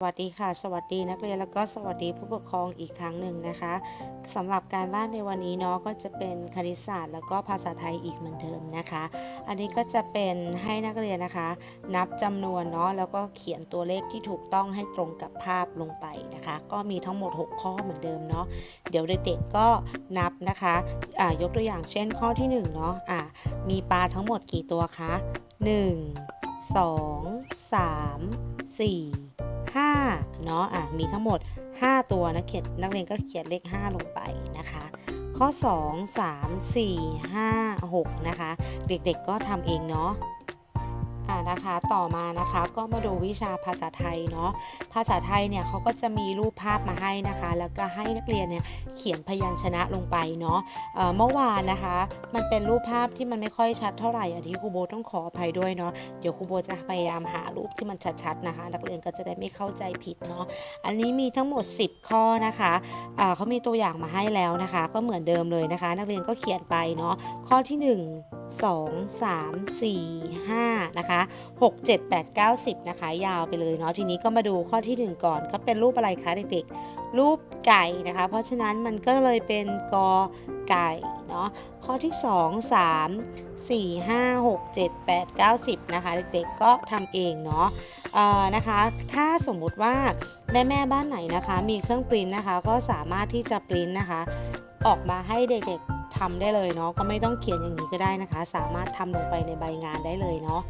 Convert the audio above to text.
สวัสดีค่ะ สวัสดีนักเรียนแล้วก็สวัสดีผู้ปกครองอีกครั้งหนึ่งนะคะสำหรับการบ้านในวันนี้เนาะก็จะเป็นคณิตศาสตร์ แล้วก็ภาษาไทยอีกเหมือนเดิมนะคะ อันนี้ก็จะเป็นให้นักเรียนนะคะ นับจำนวนเนาะแล้วก็เขียนตัวเลขที่ถูกต้องให้ตรงกับภาพลงไปนะคะ ก็มีทั้งหมด 6 ข้อเหมือนเดิมเนาะเดี๋ยวเด็กๆก็นับนะคะอ่ายกตัวอย่างเช่นข้อที่1เนาะอ่ามีปลาทั้งหมดกี่ตัวคะ 1 2 3 4 5เนาะอะมีทั้งหมด 5 ตัวนะเขียนนักเรียนก็เขียนเลข 5 ลงไปนะคะ ข้อ 2 3 4 5 6 นะคะ เด็กๆก็ทำเองเนาะ อ่านะคะต่อมานะคะก็มาดูวิชาภาษาไทยเนาะภาษาไทยเนี่ยเขาก็จะมีรูปภาพมาให้นะคะ แล้วก็ให้นักเรียนเนี่ยเขียนพยัญชนะลงไปเนาะเมื่อวานนะคะ มันเป็นรูปภาพที่มันไม่ค่อยชัดเท่าไหร่อันที่ครูโบต้องขออภัยด้วยเนาะเดี๋ยวครูโบจะพยายามหารูปที่มันชัดๆนะคะ นักเรียนก็จะได้ไม่เข้าใจผิดเนาะอันนี้มีทั้งหมด 10 ข้อนะคะเขามีตัวอย่างมาให้แล้วนะคะ ก็เหมือนเดิมเลยนะคะ นักเรียนก็เขียนไปเนาะข้อที่ 1 2 3 4 5นะคะ6 7 8 9 10นะคะยาวไปเลยเนาะทีนี้ก็มาดูข้อทีหนึ่1 ก่อนก็เป็นรูปอะไรคะเด็กๆ รูปไก่นะคะ เพราะฉะนั้นมันก็เลยเป็นกอไก่เนาะข้อที่ 2 3 4 5 6 7 8 9 10นะคะเด็กๆก็ทำเองเนาะเอ่อนะคะถ้าสมมุติว่าแม่แม่ๆบ้านไหนนะคะ มีเครื่องปริ้นนะคะ ก็สามารถที่จะปริ้นนะคะ ออกมาให้เด็กๆ ทำได้เลยเนาะก็ไม่ต้องเขียนอย่างนี้ก็ได้นะคะ สามารถทำลงไปในใบงานได้เลยเนาะ